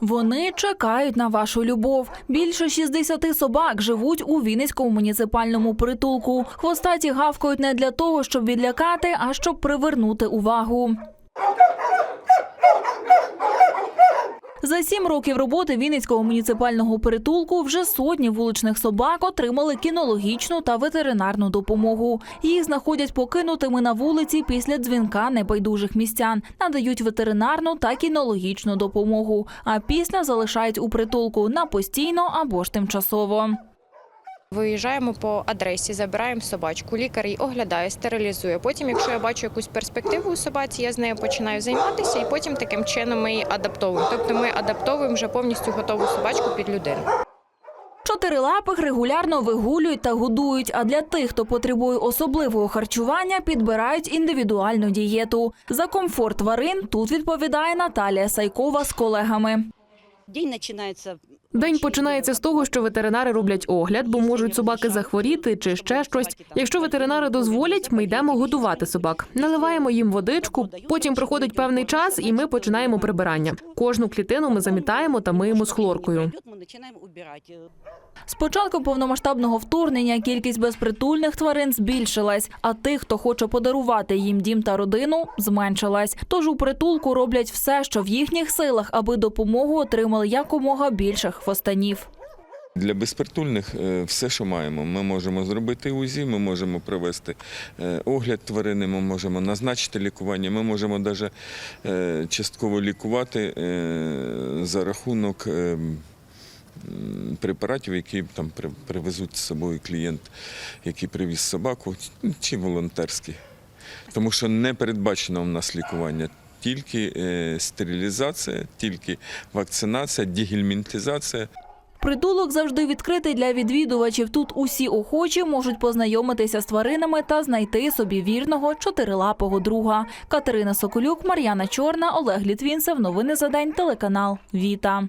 Вони чекають на вашу любов. Більше 60 собак живуть у Вінницькому муніципальному притулку. Хвостаті гавкають не для того, щоб відлякати, а щоб привернути увагу. За сім років роботи Вінницького муніципального притулку вже сотні вуличних собак отримали кінологічну та ветеринарну допомогу. Їх знаходять покинутими на вулиці після дзвінка небайдужих містян, надають ветеринарну та кінологічну допомогу, а після залишають у притулку на постійно або ж тимчасово. Виїжджаємо по адресі, забираємо собачку, лікар її оглядає, стерилізує. Потім, якщо я бачу якусь перспективу у собаці, я з нею починаю займатися, і потім таким чином ми її адаптовуємо. Тобто ми адаптовуємо вже повністю готову собачку під людину. Чотирилапих регулярно вигулюють та годують. А для тих, хто потребує особливого харчування, підбирають індивідуальну дієту. За комфорт тварин тут відповідає Наталія Сайкова з колегами. День починається. День починається з того, що ветеринари роблять огляд, бо можуть собаки захворіти чи ще щось. Якщо ветеринари дозволять, ми йдемо годувати собак, наливаємо їм водичку. Потім проходить певний час, і ми починаємо прибирання. Кожну клітину ми замітаємо та миємо з хлоркою. З початку повномасштабного вторгнення кількість безпритульних тварин збільшилась, а тих, хто хоче подарувати їм дім та родину, зменшилась. Тож у притулку роблять все, що в їхніх силах, аби допомогу отримали якомога більше хвостанів. Для безпритульних е, все, що маємо, ми можемо зробити УЗІ, ми можемо провести е, огляд тварини, ми можемо назначити лікування, ми можемо навіть частково лікувати е, за рахунок е, м, препаратів, які там привезуть з собою клієнт, який привіз собаку, чи волонтерські. Тому що не передбачено в нас лікування. Тільки е, стерилізація, тільки вакцинація, дігельмінтизація. Притулок завжди відкритий для відвідувачів. Тут усі охочі можуть познайомитися з тваринами та знайти собі вірного чотирилапого друга. Катерина Соколюк, Мар'яна Чорна, Олег Літвінцев. Новини за день. Телеканал Віта.